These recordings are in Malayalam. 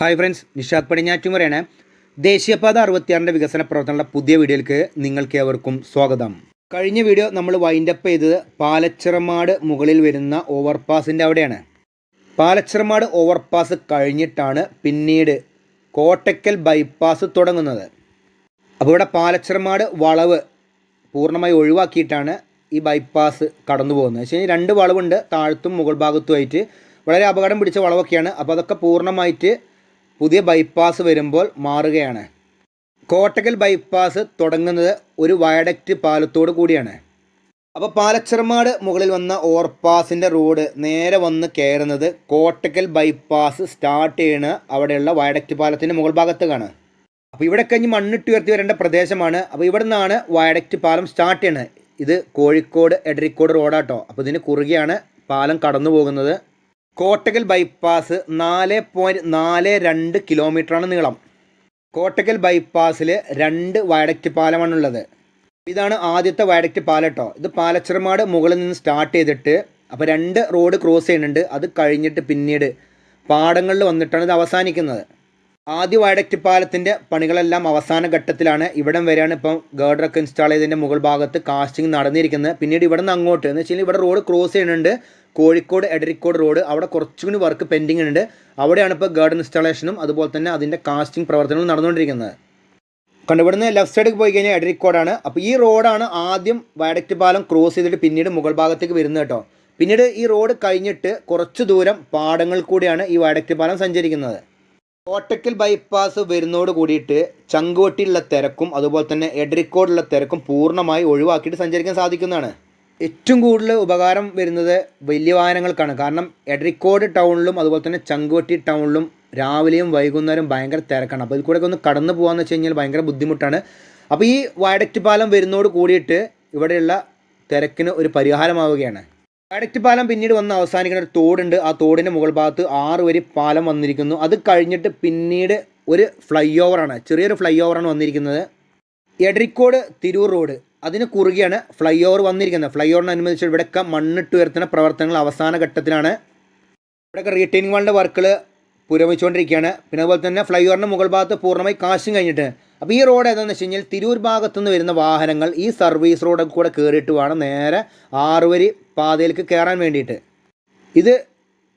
ഹായ് ഫ്രണ്ട്സ് നിഷാദ് പടിഞ്ഞാറ്റുമുറയാണ് ദേശീയപാത അറുപത്തിയാറിന്റെ വികസന പ്രവർത്തനങ്ങളുടെ പുതിയ വീഡിയോയിലേക്ക് നിങ്ങൾക്ക് ഏവർക്കും സ്വാഗതം. കഴിഞ്ഞ വീഡിയോ നമ്മൾ വൈൻഡപ്പ് ചെയ്തത് പാലച്ചിറമാട് മുകളിൽ വരുന്ന ഓവർപാസിന്റെ അവിടെയാണ്. പാലച്ചിറമാട് ഓവർപാസ് കഴിഞ്ഞിട്ടാണ് പിന്നീട് കോട്ടക്കൽ ബൈപ്പാസ് തുടങ്ങുന്നത്. അപ്പോൾ ഇവിടെ പാലച്ചിറമാട് വളവ് പൂർണമായി ഒഴിവാക്കിയിട്ടാണ് ഈ ബൈപ്പാസ് കടന്നു പോകുന്നത്. വെച്ച് കഴിഞ്ഞാൽ രണ്ട് വളവുണ്ട് താഴത്തും മുകൾ ഭാഗത്തുമായിട്ട് വളരെ അപകടം പിടിച്ച വളവൊക്കെയാണ്. അപ്പോൾ അതൊക്കെ പൂർണമായിട്ട് പുതിയ ബൈപ്പാസ് വരുമ്പോൾ മാറുകയാണ്. കോട്ടക്കൽ ബൈപ്പാസ് തുടങ്ങുന്നത് ഒരു വയഡക്റ്റ് പാലത്തോട് കൂടിയാണ്. അപ്പോൾ പാലച്ചിറമാട് മുകളിൽ വന്ന ഓവർപാസിന്റെ റോഡ് നേരെ വന്ന് കയറുന്നത് കോട്ടക്കൽ ബൈപ്പാസ് സ്റ്റാർട്ട് ചെയ്യുന്ന അവിടെയുള്ള വയഡക്റ്റ് പാലത്തിന്റെ മുകൾ ഭാഗത്തേക്കാണ് അപ്പോൾ ഇവിടെ കഴിഞ്ഞ് മണ്ണിട്ട് ഉയർത്തി വരേണ്ട പ്രദേശമാണ്. അപ്പോൾ ഇവിടെ നിന്നാണ് വയഡക്റ്റ് പാലം സ്റ്റാർട്ട് ചെയ്യുന്നത് ഇത് കോഴിക്കോട് എടരിക്കോട് റോഡാട്ടോ അപ്പോൾ ഇതിന് കുറുകെയാണ് പാലം കടന്നു പോകുന്നത് കോട്ടക്കൽ ബൈപ്പാസ് നാല് പോയിന്റ് നാല് രണ്ട് കിലോമീറ്ററാണ് നീളം. കോട്ടക്കൽ ബൈപ്പാസിൽ രണ്ട് വയഡക്റ്റ് പാലമാണുള്ളത്. ഇതാണ് ആദ്യത്തെ വയഡക്റ്റ് പാലം കേട്ടോ ഇത് പാലച്ചിറമാട് മുകളിൽ നിന്ന് സ്റ്റാർട്ട് ചെയ്തിട്ട് അപ്പോൾ രണ്ട് റോഡ് ക്രോസ് ചെയ്യുന്നുണ്ട്. അത് കഴിഞ്ഞിട്ട് പിന്നീട് പാടങ്ങളിൽ വന്നിട്ടാണ് ഇത് അവസാനിക്കുന്നത്. ആദ്യ വയഡക്റ്റ് പാലത്തിന്റെ പണികളെല്ലാം അവസാന ഘട്ടത്തിലാണ്. ഇവിടം വരെയാണ് ഇപ്പം ഗേർഡറൊക്കെ ഇൻസ്റ്റാൾ ചെയ്തതിന്റെ മുകൾ ഭാഗത്ത് കാസ്റ്റിംഗ് നടന്നിരിക്കുന്നത്. പിന്നീട് ഇവിടെ നിന്ന് അങ്ങോട്ട് എന്ന് വെച്ചാൽ ഇവിടെ റോഡ് ക്രോസ് ചെയ്യുന്നുണ്ട്. കോഴിക്കോട് എടരിക്കോട് റോഡ്. അവിടെ കുറച്ചുകൂടി വർക്ക് പെൻഡിങ് ഉണ്ട്. അവിടെയാണ് ഇപ്പോൾ ഗാർഡൻ ഇൻസ്റ്റാളേഷനും അതുപോലെ തന്നെ അതിന്റെ കാസ്റ്റിംഗ് പ്രവർത്തനങ്ങളും നടന്നുകൊണ്ടിരിക്കുന്നത്. കണ്ടു ഇവിടുന്ന് ലെഫ്റ്റ് സൈഡിൽ പോയി കഴിഞ്ഞാൽ എടരിക്കോടാണ്. അപ്പോൾ ഈ റോഡാണ് ആദ്യം വയഡക്റ്റ് പാലം ക്രോസ് ചെയ്തിട്ട് പിന്നീട് മുകൾ ഭാഗത്തേക്ക് വരുന്നത് കേട്ടോ. പിന്നീട് ഈ റോഡ് കഴിഞ്ഞിട്ട് കുറച്ച് ദൂരം പാടങ്ങൾ കൂടിയാണ് ഈ വയഡക്റ്റ് പാലം സഞ്ചരിക്കുന്നത്. കോട്ടക്കൽ ബൈപ്പാസ് വരുന്നതോട് കൂടിയിട്ട് ചങ്കുവട്ടിയുള്ള തിരക്കും അതുപോലെ തന്നെ എഡരിക്കോടുള്ള തിരക്കും പൂർണമായി ഒഴിവാക്കിയിട്ട് സഞ്ചരിക്കാൻ സാധിക്കുന്നതാണ്. ഏറ്റവും കൂടുതൽ ഉപകാരം വരുന്നത് വലിയ വാഹനങ്ങൾക്കാണ്. കാരണം എഡരിക്കോട് ടൗണിലും അതുപോലെ തന്നെ ചങ്കുവട്ടി ടൗണിലും രാവിലെയും വൈകുന്നേരം ഭയങ്കര തിരക്കാണ്. അപ്പോൾ ഇതിൽ കൂടെ ഒന്ന് കടന്നു പോകാമെന്ന് വെച്ച് കഴിഞ്ഞാൽ ഭയങ്കര ബുദ്ധിമുട്ടാണ്. അപ്പോൾ ഈ വയഡക്റ്റ് പാലം വരുന്നതോട് കൂടിയിട്ട് ഇവിടെയുള്ള തിരക്കിന് ഒരു പരിഹാരമാവുകയാണ്. വയഡക്റ്റ് പാലം പിന്നീട് വന്ന് അവസാനിക്കുന്ന ഒരു തോടുണ്ട്. ആ തോടിന്റെ മുകൾ ഭാഗത്ത് ആറ് വരി പാലം വന്നിരിക്കുന്നു. അത് കഴിഞ്ഞിട്ട് പിന്നീട് ഒരു ഫ്ലൈ ഓവറാണ്. ചെറിയൊരു ഫ്ലൈ ഓവറാണ് വന്നിരിക്കുന്നത്. എടരിക്കോട് തിരൂർ റോഡ്. അതിന് കുറുകെയാണ് ഫ്ലൈ ഓവർ വന്നിരിക്കുന്നത്. ഫ്ലൈ ഓവറിനനുബന്ധിച്ച് ഇവിടെയൊക്കെ മണ്ണിട്ട് ഉയർത്തുന്ന പ്രവർത്തനങ്ങൾ അവസാന ഘട്ടത്തിലാണ്. ഇവിടെയൊക്കെ റീറ്റെയിനിങ് വാളിന്റെ വർക്കുകൾ പുരോഗമിച്ചുകൊണ്ടിരിക്കുകയാണ്. പിന്നെ അതുപോലെ തന്നെ ഫ്ലൈ ഓവറിന്റെ മുകൾ ഭാഗത്ത് പൂർണമായി കാശും കഴിഞ്ഞിട്ട്. അപ്പോൾ ഈ റോഡ് ഏതാണെന്ന് വെച്ച് കഴിഞ്ഞാൽ തിരൂർ ഭാഗത്തു നിന്ന് വരുന്ന വാഹനങ്ങൾ ഈ സർവീസ് റോഡ് കൂടെ കയറിയിട്ട് വേണം നേരെ ആറുവരി പാതയിലേക്ക് കയറാൻ വേണ്ടിയിട്ട്. ഇത്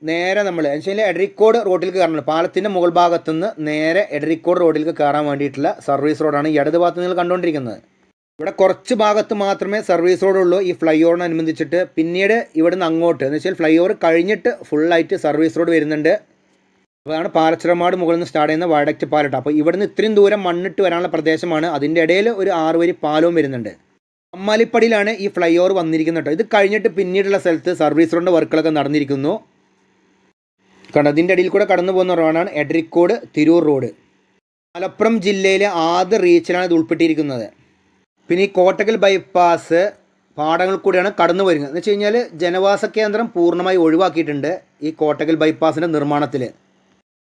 നേരെ നമ്മൾ വെച്ചാൽ എഡറിക്കോട് റോഡിലേക്ക് കയറണം പാലത്തിന്റെ മുകൾ ഭാഗത്തുനിന്ന് നേരെ എഡറിക്കോട് റോഡിലേക്ക് കയറാൻ വേണ്ടിയിട്ടുള്ള സർവീസ് റോഡാണ് ഇടത് ഭാഗത്ത് നിങ്ങൾ കണ്ടുകൊണ്ടിരിക്കുന്നത്. ഇവിടെ കുറച്ച് ഭാഗത്ത് മാത്രമേ സർവീസ് റോഡുള്ളൂ ഈ ഫ്ലൈ ഓവറിനനുബന്ധിച്ചിട്ട് പിന്നീട് ഇവിടുന്ന് അങ്ങോട്ട് എന്ന് വെച്ചാൽ ഫ്ലൈ ഓവർ കഴിഞ്ഞിട്ട് ഫുള്ളായിട്ട് സർവീസ് റോഡ് വരുന്നുണ്ട്. അതാണ് പാലച്ചിറമാട് മുകളിൽ നിന്ന് സ്റ്റാർട്ട് ചെയ്യുന്ന വയഡക്റ്റ് പാലട്ട് അപ്പോൾ ഇവിടുന്ന് ഇത്രയും ദൂരം മണ്ണിട്ട് വരാനുള്ള പ്രദേശമാണ്. അതിന്റെ ഇടയിൽ ഒരു ആറ് വരി പാലവും വരുന്നുണ്ട്. അമ്മാലിപ്പടിയിലാണ് ഈ ഫ്ലൈ ഓവർ വന്നിരിക്കുന്നത് കേട്ടോ. ഇത് കഴിഞ്ഞിട്ട് പിന്നീടുള്ള സ്ഥലത്ത് സർവീസ് റോഡിന്റെ വർക്കുകളൊക്കെ നടന്നിരിക്കുന്നു. കാരണം അതിന്റെ ഇടയിൽ കൂടെ കടന്നു പോകുന്ന റോഡാണ് എഡ്രിക്കോട് തിരൂർ റോഡ്. മലപ്പുറം ജില്ലയിലെ ആദ്യ റീച്ചിലാണ് ഇത് ഉൾപ്പെട്ടിരിക്കുന്നത്. പിന്നെ ഈ കോട്ടക്കൽ ബൈപ്പാസ് പാടങ്ങൾ കൂടിയാണ് കടന്നു വരുന്നത്. എന്ന് വെച്ച് കഴിഞ്ഞാൽ ജനവാസ കേന്ദ്രം പൂർണമായി ഒഴിവാക്കിയിട്ടുണ്ട് ഈ കോട്ടക്കൽ ബൈപ്പാസിന്റെ നിർമ്മാണത്തിൽ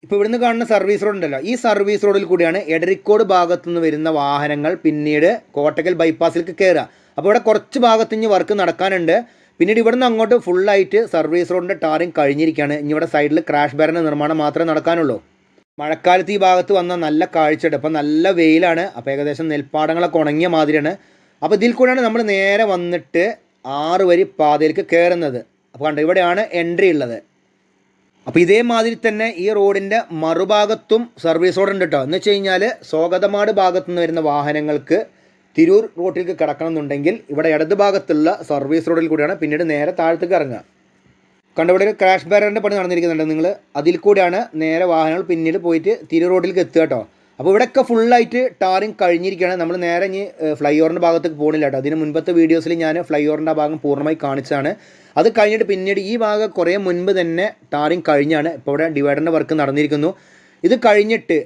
ഇപ്പോൾ ഇവിടുന്ന് കാണുന്ന സർവീസ് റോഡ് ഉണ്ടല്ലോ. ഈ സർവീസ് റോഡിൽ കൂടിയാണ് എടരിക്കോട് ഭാഗത്തു നിന്ന് വരുന്ന വാഹനങ്ങൾ പിന്നീട് കോട്ടക്കൽ ബൈപ്പാസിലേക്ക് കയറുക. അപ്പോൾ ഇവിടെ കുറച്ച് ഭാഗത്ത് ഇനി വർക്ക് നടക്കാനുണ്ട്. പിന്നീട് ഇവിടെ നിന്ന് അങ്ങോട്ട് ഫുള്ളായിട്ട് സർവീസ് റോഡിന്റെ ടാറിങ് കഴിഞ്ഞിരിക്കുകയാണ്. ഇനി ഇവിടെ സൈഡിൽ ക്രാഷ് ബാരന്റെ നിർമ്മാണം മാത്രമേ നടക്കാനുള്ളൂ. മഴക്കാലത്ത് ഈ ഭാഗത്ത് വന്ന നല്ല കാഴ്ചയുണ്ട് അപ്പോൾ നല്ല വെയിലാണ്. അപ്പോൾ ഏകദേശം നെൽപ്പാടങ്ങളൊക്കെ ഉണങ്ങിയ മാതിരിയാണ്. അപ്പോൾ ഇതിൽ കൂടെയാണ് നമ്മൾ നേരെ വന്നിട്ട് ആറ് വരി പാതയിലേക്ക് കയറുന്നത്. അപ്പോൾ കണ്ടോ ഇവിടെയാണ് എൻട്രി ഉള്ളത്. അപ്പോൾ ഇതേമാതിരി തന്നെ ഈ റോഡിന്റെ മറുഭാഗത്തും സർവീസ് റോഡ് ഉണ്ട് കേട്ടോ എന്ന് വെച്ച് കഴിഞ്ഞാൽ സ്വാഗതമാട് ഭാഗത്തു നിന്ന് വരുന്ന വാഹനങ്ങൾക്ക് തിരൂർ റോട്ടിലേക്ക് കിടക്കണം എന്നുണ്ടെങ്കിൽ ഇവിടെ ഇടത് ഭാഗത്തുള്ള സർവീസ് റോഡിൽ കൂടിയാണ് പിന്നീട് നേരെ താഴത്തേക്ക് ഇറങ്ങുക. കണ്ട ഇവിടെ ഒരു ക്രാഷ് ബാരറിന്റെ പണി നടന്നിരിക്കുന്നുണ്ട്. നിങ്ങൾ അതിൽ കൂടിയാണ് നേരെ വാഹനങ്ങൾ പിന്നീട് പോയിട്ട് തിരു റോഡിലേക്ക് എത്തുക കേട്ടോ. അപ്പോൾ ഇവിടെയൊക്കെ ഫുള്ളായിട്ട് ടാറിങ് കഴിഞ്ഞിരിക്കുകയാണ്. നമ്മൾ നേരെ ഇനി ഫ്ലൈ ഓവറിന്റെ ഭാഗത്തേക്ക് പോകുന്നില്ല കേട്ടോ. അതിന് മുൻപത്തെ വീഡിയോസിൽ ഞാൻ ഫ്ലൈ ഓവറിന്റെ ഭാഗം പൂർണമായി കാണിച്ചാണ് അത് കഴിഞ്ഞിട്ട് പിന്നീട് ഈ ഭാഗം കുറേ മുൻപ് തന്നെ ടാറിങ് കഴിഞ്ഞാണ്. ഇപ്പോൾ ഇവിടെ ഡിവൈഡറിന്റെ വർക്ക് നടന്നിരിക്കുന്നു. ഇത് കഴിഞ്ഞിട്ട്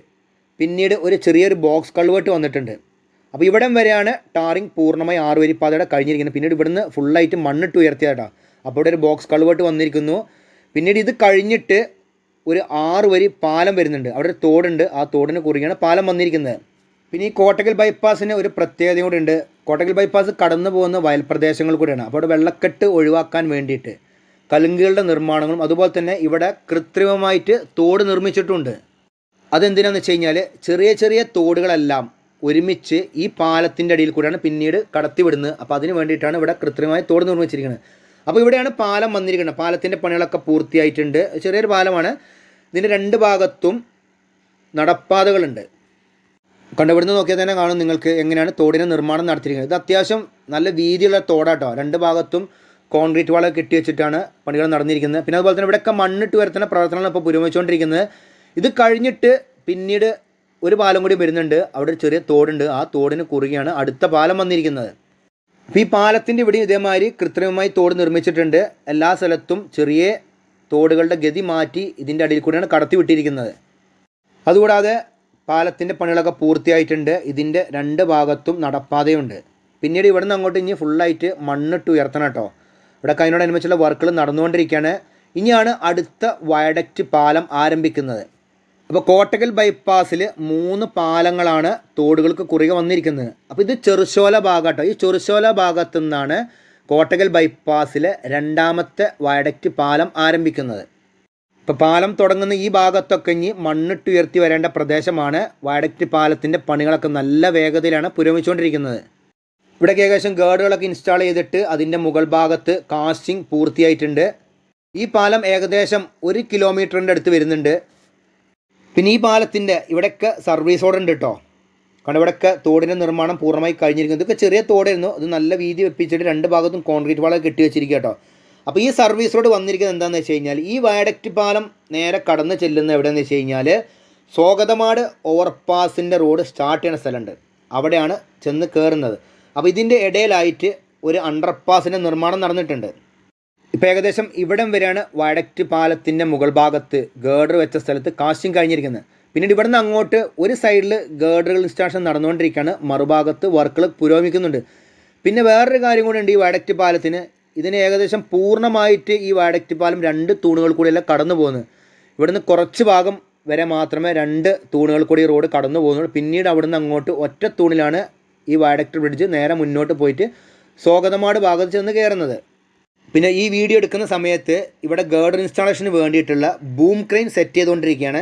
പിന്നീട് ഒരു ചെറിയൊരു ബോക്സ് കൾവേർട്ട് വന്നിട്ടുണ്ട്. അപ്പോൾ ഇവിടം വരെയാണ് ടാറിങ് പൂർണമായി ആറ് വരിപ്പാതയുടെ കഴിഞ്ഞിരിക്കുന്നത്. പിന്നീട് ഇവിടുന്ന് ഫുള്ളായിട്ട് മണ്ണിട്ട് ഉയർത്തിയതാട്ടോ അപ്പോൾ ഇവിടെ ഒരു ബോക്സ് കൾവേർട്ട് വന്നിരിക്കുന്നു. പിന്നീട് ഇത് കഴിഞ്ഞിട്ട് ഒരു ആറ് വരി പാലം വരുന്നുണ്ട്. അവിടെ ഒരു തോടുണ്ട്. ആ തോടിന് കുറുകെയാണ് പാലം വന്നിരിക്കുന്നത്. പിന്നെ ഈ കോട്ടക്കൽ ബൈപ്പാസിന് ഒരു പ്രത്യേകത കൂടെ ഉണ്ട്. കോട്ടക്കൽ ബൈപ്പാസ് കടന്നു പോകുന്ന വയൽ പ്രദേശങ്ങൾ കൂടിയാണ്. അപ്പോൾ അവിടെ വെള്ളക്കെട്ട് ഒഴിവാക്കാൻ വേണ്ടിയിട്ട് കലുങ്കുകളുടെ നിർമ്മാണങ്ങളും അതുപോലെ തന്നെ ഇവിടെ കൃത്രിമമായിട്ട് തോട് നിർമ്മിച്ചിട്ടുണ്ട്. അതെന്തിനാന്ന് വെച്ച് കഴിഞ്ഞാൽ ചെറിയ ചെറിയ തോടുകളെല്ലാം ഒരുമിച്ച് ഈ പാലത്തിന്റെ അടിയിൽ കൂടെയാണ് പിന്നീട് കടത്തിവിടുന്നത്. അപ്പോൾ അതിന് വേണ്ടിയിട്ടാണ് ഇവിടെ കൃത്രിമമായി തോട് നിർമ്മിച്ചിരിക്കുന്നത്. അപ്പോൾ ഇവിടെയാണ് പാലം വന്നിരിക്കുന്നത്. പാലത്തിന്റെ പണികളൊക്കെ പൂർത്തിയായിട്ടുണ്ട്. ചെറിയൊരു പാലമാണ്. ഇതിന്റെ രണ്ട് ഭാഗത്തും നടപ്പാതകളുണ്ട്. കണ്ടുപിടുന്ന് നോക്കിയാൽ തന്നെ കാണും നിങ്ങൾക്ക് എങ്ങനെയാണ് തോടിന്റെ നിർമ്മാണം നടത്തിയിരിക്കുന്നത്. ഇത് അത്യാവശ്യം നല്ല വീതിയുള്ള തോടാട്ടോ. രണ്ട് ഭാഗത്തും കോൺക്രീറ്റ് വാള കെട്ടി വെച്ചിട്ടാണ് പണികൾ നടന്നിരിക്കുന്നത്. പിന്നെ അതുപോലെ തന്നെ ഇവിടെയൊക്കെ മണ്ണിട്ട് വരുത്തുന്ന പ്രവർത്തനങ്ങൾ ഇപ്പോൾ പുരോഗമിച്ചുകൊണ്ടിരിക്കുന്നത്. ഇത് കഴിഞ്ഞിട്ട് പിന്നീട് ഒരു പാലം കൂടി വരുന്നുണ്ട്. അവിടെ ചെറിയ തോടുണ്ട്. ആ തോടിന് കുറുകെയാണ് അടുത്ത പാലം വന്നിരിക്കുന്നത്. അപ്പോൾ ഈ പാലത്തിന്റെ ഇവിടെ ഇതേമാതിരി കൃത്രിമമായി തോട് നിർമ്മിച്ചിട്ടുണ്ട്. എല്ലാ സ്ഥലത്തും ചെറിയ തോടുകളുടെ ഗതി മാറ്റി ഇതിന്റെ അടിയിൽ കൂടെയാണ് കടത്തി വിട്ടിരിക്കുന്നത് അതുകൂടാതെ പാലത്തിന്റെ പണികളൊക്കെ പൂർത്തിയായിട്ടുണ്ട്. ഇതിന്റെ രണ്ട് ഭാഗത്തും നടപ്പാതയുണ്ട്. പിന്നീട് ഇവിടുന്ന് അങ്ങോട്ട് ഇനി ഫുള്ളായിട്ട് മണ്ണിട്ട് ഉയർത്തണം കേട്ടോ. ഇവിടെ അതിനോടനുബന്ധിച്ചുള്ള വർക്കുകൾ നടന്നുകൊണ്ടിരിക്കുകയാണ്. ഇനിയാണ് അടുത്ത വയഡക്റ്റ് പാലം ആരംഭിക്കുന്നത്. അപ്പോൾ കോട്ടകൽ ബൈപ്പാസിൽ മൂന്ന് പാലങ്ങളാണ് തോടുകൾക്ക് കുറുകെ വന്നിരിക്കുന്നത്. അപ്പോൾ ഇത് ചെറുശോല ഭാഗമാട്ടോ ഈ ചെറുശോല ഭാഗത്തു നിന്നാണ് കോട്ടകൽ ബൈപ്പാസിലെ രണ്ടാമത്തെ വയഡക്റ്റ് പാലം ആരംഭിക്കുന്നത്. ഇപ്പോൾ പാലം തുടങ്ങുന്ന ഈ ഭാഗത്തൊക്കെ ഇനി മണ്ണിട്ട് ഉയർത്തി വരേണ്ട പ്രദേശമാണ്. വയഡക്റ്റ് പാലത്തിന്റെ പണികളൊക്കെ നല്ല വേഗതയിലാണ് പുരോഗമിച്ചുകൊണ്ടിരിക്കുന്നത്. ഇവിടെ ഏകദേശം ഗേർഡുകളൊക്കെ ഇൻസ്റ്റാൾ ചെയ്തിട്ട് അതിന്റെ മുകൾ ഭാഗത്ത് കാസ്റ്റിംഗ് പൂർത്തിയായിട്ടുണ്ട്. ഈ പാലം ഏകദേശം ഒരു കിലോമീറ്ററിന്റെ അടുത്ത് വരുന്നുണ്ട്. പിന്നെ ഈ പാലത്തിന്റെ ഇവിടെയൊക്കെ സർവീസ് റോഡ് ഉണ്ട് കേട്ടോ കാരണം ഇവിടെയൊക്കെ തോടിന്റെ നിർമ്മാണം പൂർണമായി കഴിഞ്ഞിരിക്കുന്നത് ഇതൊക്കെ ചെറിയ തോടായിരുന്നു. അത് നല്ല വീതി വെപ്പിച്ചിട്ട് രണ്ട് ഭാഗത്തും കോൺക്രീറ്റ് വാള കെട്ടി വെച്ചിരിക്കുക കേട്ടോ അപ്പോൾ ഈ സർവീസ് റോഡ് വന്നിരിക്കുന്നത് എന്താണെന്ന് വെച്ച് കഴിഞ്ഞാൽ ഈ വയഡക്റ്റ് പാലം നേരെ കടന്ന് ചെല്ലുന്ന എവിടെയെന്ന് വെച്ച് കഴിഞ്ഞാൽ സ്വാഗതമാട് ഓവർപാസിന്റെ റോഡ് സ്റ്റാർട്ട് ചെയ്യുന്ന സ്ഥലമുണ്ട്. അവിടെയാണ് ചെന്ന് കയറുന്നത് അപ്പോൾ ഇതിന്റെ ഇടയിലായിട്ട് ഒരു അണ്ടർപാസിന്റെ നിർമ്മാണം നടന്നിട്ടുണ്ട്. ഇപ്പോൾ ഏകദേശം ഇവിടം വരെയാണ് വയഡക്റ്റ് പാലത്തിന്റെ മുകൾ ഭാഗത്ത് ഗേഡർ വെച്ച സ്ഥലത്ത് കാശ്യം കഴിഞ്ഞിരിക്കുന്നത്. പിന്നീട് ഇവിടെ നിന്ന് അങ്ങോട്ട് ഒരു സൈഡിൽ ഗേഡറുകൾ ഇൻസ്റ്റാളേഷൻ നടന്നുകൊണ്ടിരിക്കുകയാണ്. മറുഭാഗത്ത് വർക്കുകൾ പുരോഗമിക്കുന്നുണ്ട്. പിന്നെ വേറൊരു കാര്യം കൂടി ഉണ്ട് ഈ വയഡക്റ്റ് പാലത്തിന്. ഇതിന് ഏകദേശം പൂർണമായിട്ട് ഈ വയഡക്റ്റ് പാലം രണ്ട് തൂണുകൾ കൂടിയല്ല കടന്നു പോകുന്നത്. ഇവിടുന്ന് കുറച്ച് ഭാഗം വരെ മാത്രമേ രണ്ട് തൂണുകൾ കൂടി റോഡ് കടന്നു പോകുന്നുള്ളൂ. പിന്നീട് അവിടുന്ന് അങ്ങോട്ട് ഒറ്റ തൂണിലാണ് ഈ വയഡക്റ്റ് ബ്രിഡ്ജ് നേരെ മുന്നോട്ട് പോയിട്ട് സ്വാഗതമാട് ഭാഗത്ത് ചെന്ന് കയറുന്നത്. പിന്നെ ഈ വീഡിയോ എടുക്കുന്ന സമയത്ത് ഇവിടെ ഗേർഡർ ഇൻസ്റ്റാളേഷന് വേണ്ടിയിട്ടുള്ള ബൂം ക്രെയിൻ സെറ്റ് ചെയ്തുകൊണ്ടിരിക്കുകയാണ്.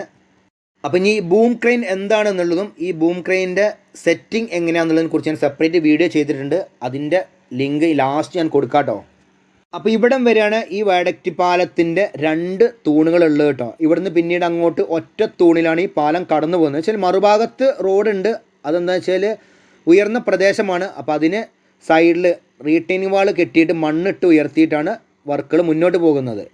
അപ്പം ഇനി ഈ ബൂം ക്രെയിൻ എന്താണെന്നുള്ളതും ഈ ബൂം ക്രെയിനിന്റെ സെറ്റിംഗ് എങ്ങനെയാണെന്നുള്ളതിനെ കുറിച്ച് ഞാൻ സെപ്പറേറ്റ് വീഡിയോ ചെയ്തിട്ടുണ്ട്. അതിന്റെ ലിങ്ക് ലാസ്റ്റ് ഞാൻ കൊടുക്കാം കേട്ടോ അപ്പോൾ ഇവിടം വരെയാണ് ഈ വയഡക്റ്റ് പാലത്തിന്റെ രണ്ട് തൂണുകളുള്ളത് കേട്ടോ. ഇവിടുന്ന് പിന്നീട് അങ്ങോട്ട് ഒറ്റ തൂണിലാണ് ഈ പാലം കടന്നു പോകുന്നത്. വെച്ചാൽ മറുഭാഗത്ത് റോഡുണ്ട്. അതെന്താ വെച്ചാൽ ഉയർന്ന പ്രദേശമാണ്. അപ്പോൾ അതിന് സൈഡിൽ റീറ്റൈനിങ് വാൾ കെട്ടിയിട്ട് മണ്ണിട്ട് ഉയർത്തിയിട്ടാണ് വർക്കുകൾ മുന്നോട്ട് പോകുന്നത്.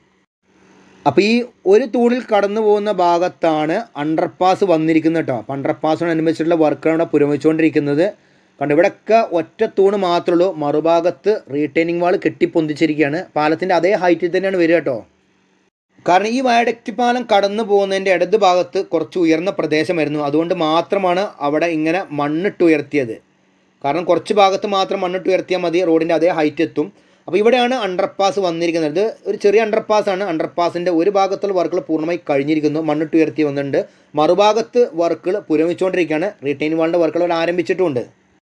അപ്പോൾ ഈ ഒരു തൂണിൽ കടന്നു പോകുന്ന ഭാഗത്താണ് അണ്ടർപാസ് വന്നിരിക്കുന്നത് കേട്ടോ. അപ്പോൾ അണ്ടർപാസിനനുബന്ധിച്ചിട്ടുള്ള വർക്കുകൾ അവിടെ പുരോഗമിച്ചുകൊണ്ടിരിക്കുന്നത്. കണ്ട് ഇവിടെയൊക്കെ ഒറ്റ തൂണ് മാത്രമേ ഉള്ളൂ. മറുഭാഗത്ത് റീട്ടൈനിങ് വാൾ കെട്ടിപ്പൊന്തിച്ചിരിക്കുകയാണ്. പാലത്തിന്റെ അതേ ഹൈറ്റിൽ തന്നെയാണ് വരിക കേട്ടോ. കാരണം ഈ വയഡക്റ്റ് പാലം കടന്നു പോകുന്നതിന്റെ ഇടത് ഭാഗത്ത് കുറച്ച് ഉയർന്ന പ്രദേശമായിരുന്നു. അതുകൊണ്ട് മാത്രമാണ് അവിടെ ഇങ്ങനെ മണ്ണിട്ട് ഉയർത്തിയത്. കാരണം കുറച്ച് ഭാഗത്ത് മാത്രം മണ്ണിട്ട് ഉയർത്തിയാൽ മതി റോഡിന്റെ അതേ ഹൈറ്റ് എത്തും. അപ്പോൾ ഇവിടെയാണ് അണ്ടർപാസ് വന്നിരിക്കുന്നത്. ഒരു ചെറിയ അണ്ടർപാസ് ആണ്. അണ്ടർപാസിന്റെ ഒരു ഭാഗത്തുള്ള വർക്കുകൾ പൂർണമായി കഴിഞ്ഞിരിക്കുന്നു. മണ്ണിട്ട് ഉയർത്തി വന്നിട്ടുണ്ട്. മറുഭാഗത്ത് വർക്കുകൾ പുരോഗമിച്ചുകൊണ്ടിരിക്കുകയാണ് റീറ്റെയിൻ വാളിന്റെ വർക്കുകൾ ഇവിടെ ആരംഭിച്ചിട്ടുമുണ്ട്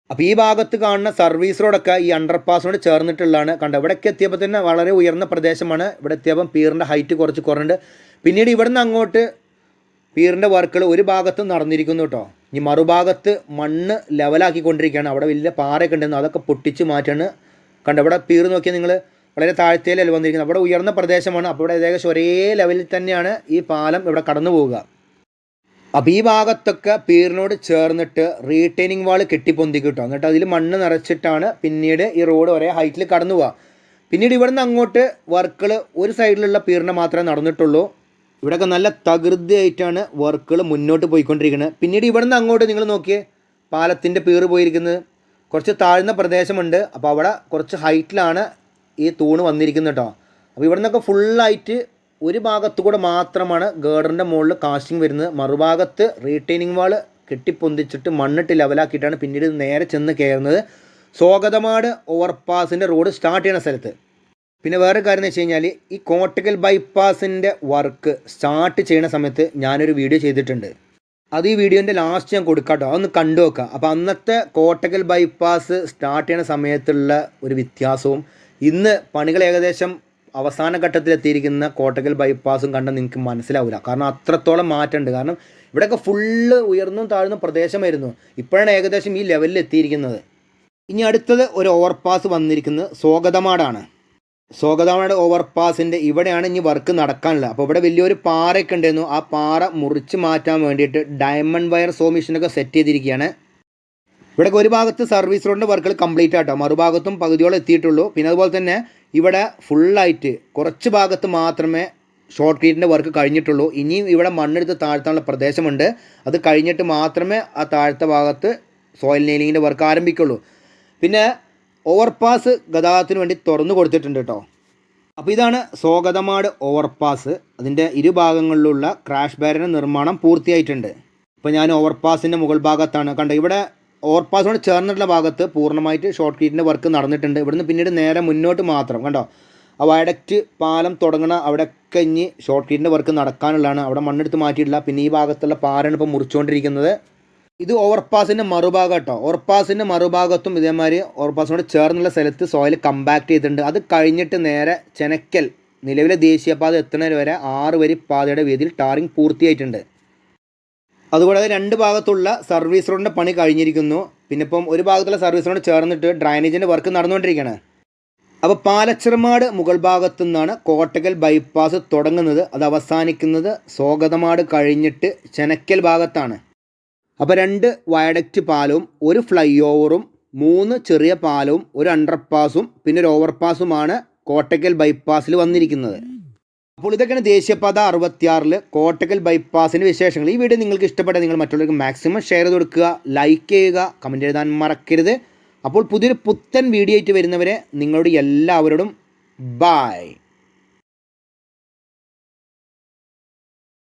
അപ്പോൾ ഈ ഭാഗത്ത് കാണുന്ന സർവീസ് റോഡൊക്കെ ഈ അണ്ടർപാസിനോട് ചേർന്നിട്ടുള്ളതാണ്. കണ്ട ഇവിടേക്ക് എത്തിയപ്പോൾ തന്നെ വളരെ ഉയർന്ന പ്രദേശമാണ്. ഇവിടെ എത്തിയപ്പം പീറിന്റെ ഹൈറ്റ് കുറച്ച് കുറഞ്ഞിട്ടുണ്ട് പിന്നീട് ഇവിടുന്ന് അങ്ങോട്ട് പീറിന്റെ വർക്കുകൾ ഒരു ഭാഗത്തും നടന്നിരിക്കുന്നു കേട്ടോ. ഇനി മറുഭാഗത്ത് മണ്ണ് ലെവലാക്കിക്കൊണ്ടിരിക്കുകയാണ്. അവിടെ വലിയ പാറയൊക്കെ ഉണ്ടെന്ന് അതൊക്കെ പൊട്ടിച്ച് മാറ്റാണ്. കണ്ട ഇവിടെ പീർ നോക്കിയാൽ നിങ്ങൾ വളരെ താഴ്ത്തയിലല്ല വന്നിരിക്കുന്നത്. അവിടെ ഉയർന്ന പ്രദേശമാണ്. അപ്പോൾ ഇവിടെ ഏകദേശം ഒരേ ലെവലിൽ തന്നെയാണ് ഈ പാലം ഇവിടെ കടന്നു പോവുക. അപ്പോൾ ഈ ഭാഗത്തൊക്കെ പീറിനോട് ചേർന്നിട്ട് റീട്ടെയിനിങ് വാൾ കെട്ടിപ്പൊന്തി കിട്ടും. എന്നിട്ട് അതിൽ മണ്ണ് നിറച്ചിട്ടാണ് പിന്നീട് ഈ റോഡ് ഒരേ ഹൈറ്റിൽ കടന്നു പോവുക. പിന്നീട് ഇവിടുന്ന് അങ്ങോട്ട് വർക്കുകൾ ഒരു സൈഡിലുള്ള പീറിനെ മാത്രമേ നടന്നിട്ടുള്ളൂ. ഇവിടെയൊക്കെ നല്ല തകൃതിയായിട്ടാണ് വർക്കുകൾ മുന്നോട്ട് പോയിക്കൊണ്ടിരിക്കുന്നത്. പിന്നീട് ഇവിടുന്ന് അങ്ങോട്ട് നിങ്ങൾ നോക്കിയേ പാലത്തിന്റെ പേറ് പോയിരിക്കുന്നത്. കുറച്ച് താഴ്ന്ന പ്രദേശമുണ്ട്. അപ്പോൾ അവിടെ കുറച്ച് ഹൈറ്റിലാണ് ഈ തൂണ് വന്നിരിക്കുന്നത് കേട്ടോ. അപ്പോൾ ഇവിടെ നിന്നൊക്കെ ഫുള്ളായിട്ട് ഒരു ഭാഗത്തു കൂടെ മാത്രമാണ് ഗേഡറിന്റെ മുകളിൽ കാസ്റ്റിംഗ് വരുന്നത്. മറുഭാഗത്ത് റീറ്റൈനിങ് വാൾ കെട്ടിപ്പൊന്തിച്ചിട്ട് മണ്ണിട്ട് ലെവലാക്കിയിട്ടാണ് പിന്നീട് നേരെ ചെന്ന് കയറുന്നത്. സ്വാഗതമാട് ഓവർപാസിന്റെ റോഡ് സ്റ്റാർട്ട് ചെയ്യുന്ന സ്ഥലത്ത്. പിന്നെ വേറെ കാര്യം എന്ന് വെച്ച് കഴിഞ്ഞാൽ ഈ കോട്ടക്കൽ ബൈപ്പാസിന്റെ വർക്ക് സ്റ്റാർട്ട് ചെയ്യുന്ന സമയത്ത് ഞാനൊരു വീഡിയോ ചെയ്തിട്ടുണ്ട്. അത് ഈ വീഡിയോന്റെ ലാസ്റ്റ് ഞാൻ കൊടുക്കാം കേട്ടോ അതൊന്ന് കണ്ടു നോക്കുക. അപ്പോൾ അന്നത്തെ കോട്ടക്കൽ ബൈപ്പാസ് സ്റ്റാർട്ട് ചെയ്യുന്ന സമയത്തുള്ള ഒരു വ്യത്യാസവും ഇന്ന് പണികൾ ഏകദേശം അവസാന ഘട്ടത്തിലെത്തിയിരിക്കുന്ന കോട്ടക്കൽ ബൈപ്പാസും കണ്ടാൽ നിങ്ങൾക്ക് മനസ്സിലാവില്ല കാരണം അത്രത്തോളം മാറ്റമുണ്ട്. കാരണം ഇവിടെയൊക്കെ ഫുള്ള് ഉയർന്നും താഴ്ന്നും പ്രദേശമായിരുന്നു. ഇപ്പോഴാണ് ഏകദേശം ഈ ലെവലിൽ എത്തിയിരിക്കുന്നത്. ഇനി അടുത്തത് ഒരു ഓവർപാസ് വന്നിരിക്കുന്നത് സ്വാഗതമാടാണ്. സ്വാഗതമാട് ഓവർപാസിന്റെ. ഇവിടെയാണ് ഇനി വർക്ക് നടക്കാനുള്ളത്. അപ്പോൾ ഇവിടെ വലിയൊരു പാറയൊക്കെ ഉണ്ടായിരുന്നു. ആ പാറ മുറിച്ച് മാറ്റാൻ വേണ്ടിയിട്ട് ഡയമണ്ട് വയർ സോ മെഷീനൊക്കെ സെറ്റ് ചെയ്തിരിക്കുകയാണ്. ഇവിടെ ഒരു ഭാഗത്ത് സർവീസ് റോഡിന്റെ വർക്കുകൾ കംപ്ലീറ്റ് ആട്ടോ. മറുഭാഗത്തും പകുതിയോളം എത്തിയിട്ടുള്ളൂ. പിന്നെ അതുപോലെ തന്നെ ഇവിടെ ഫുള്ളായിട്ട് കുറച്ച് ഭാഗത്ത് മാത്രമേ ഷോർട്ട് ക്രീറ്റിന്റെ വർക്ക് കഴിഞ്ഞിട്ടുള്ളൂ. ഇനിയും ഇവിടെ മണ്ണെടുത്ത് താഴ്ത്താനുള്ള പ്രദേശമുണ്ട്. അത് കഴിഞ്ഞിട്ട് മാത്രമേ ആ താഴത്തെ ഭാഗത്ത് സോയിൽ നെയിലിങ്ങിന്റെ വർക്ക് ആരംഭിക്കുള്ളൂ. പിന്നെ ഓവർപാസ് ഗതാഗതത്തിന് വേണ്ടി തുറന്നു കൊടുത്തിട്ടുണ്ട് കേട്ടോ അപ്പോൾ ഇതാണ് സ്വാഗതമാട് ഓവർപാസ് അതിന്റെ ഇരുഭാഗങ്ങളിലുള്ള ക്രാഷ് ബാരിയർ നിർമ്മാണം പൂർത്തിയായിട്ടുണ്ട്. ഇപ്പോൾ ഞാൻ ഓവർപാസിന്റെ മുകൾ ഭാഗത്താണ്. കണ്ടത് ഇവിടെ ഓവർപാസിനോട് ചേർന്നിട്ടുള്ള ഭാഗത്ത് പൂർണമായിട്ട് ഷോർട്ട് ക്രീറ്റിന്റെ വർക്ക് നടന്നിട്ടുണ്ട്. ഇവിടുന്ന് പിന്നീട് നേരെ മുന്നോട്ട് മാത്രം. കണ്ടോ ആ വയഡക്റ്റ് പാലം തുടങ്ങണ അവിടെ ഇനി ഷോർട്ട് ക്രീറ്റിന്റെ വർക്ക് നടക്കാനുള്ളതാണ്. അവിടെ മണ്ണെടുത്ത് മാറ്റിയിട്ടില്ല. പിന്നെ ഈ ഭാഗത്തുള്ള പാറയാണ് ഇപ്പോൾ മുറിച്ചുകൊണ്ടിരിക്കുന്നത്. ഇത് ഓവർപാസിന്റെ മറുഭാഗം കേട്ടോ. ഓവർപാസിന്റെ മറുഭാഗത്തും ഇതേമാതിരി ഓവർപാസിനോട് ചേർന്നുള്ള സ്ഥലത്ത് സോയിൽ കമ്പാക്ട് ചെയ്തിട്ടുണ്ട്. അത് കഴിഞ്ഞിട്ട് നേരെ ചെനക്കൽ നിലവിലെ ദേശീയപാത എത്തുന്നതിന് വരെ ആറ് വരി പാതയുടെ വീതിയിൽ ടാറിംഗ് പൂർത്തിയായിട്ടുണ്ട്. അതുകൂടാതെ രണ്ട് ഭാഗത്തുള്ള സർവീസ് റോഡിന്റെ പണി കഴിഞ്ഞിരിക്കുന്നു. പിന്നെ ഇപ്പം ഒരു ഭാഗത്തുള്ള സർവീസ് റോഡ് ചേർന്നിട്ട് ഡ്രൈനേജിന്റെ വർക്ക് നടന്നുകൊണ്ടിരിക്കുകയാണ്. അപ്പോൾ പാലച്ചിറമാട് മുകൾ ഭാഗത്തു നിന്നാണ് കോട്ടകൽ ബൈപ്പാസ് തുടങ്ങുന്നത്. അത് അവസാനിക്കുന്നത്. സ്വാഗതമാട് കഴിഞ്ഞിട്ട് ചെനക്കൽ ഭാഗത്താണ്. അപ്പോൾ രണ്ട് വയഡക്റ്റ് പാലവും ഒരു ഫ്ലൈ ഓവറും മൂന്ന് ചെറിയ പാലവും ഒരു അണ്ടർപാസും പിന്നെ ഒരു ഓവർപാസുമാണ് കോട്ടക്കൽ ബൈപ്പാസിൽ വന്നിരിക്കുന്നത്. അപ്പോൾ ഇതൊക്കെയാണ് ദേശീയപാത അറുപത്തിയാറിൽ കോട്ടക്കൽ ബൈപ്പാസിന്റെ വിശേഷങ്ങൾ. ഈ വീഡിയോ നിങ്ങൾക്ക് ഇഷ്ടപ്പെട്ട നിങ്ങൾ മറ്റുള്ളവർക്ക് മാക്സിമം ഷെയർ ചെയ്ത് കൊടുക്കുക ലൈക്ക് ചെയ്യുക കമന്റ് എഴുതാൻ മറക്കരുത്. അപ്പോൾ പുതിയൊരു പുത്തൻ വീഡിയോ ആയിട്ട് വരുന്നവരെ നിങ്ങളോട് എല്ലാവരോടും ബായ്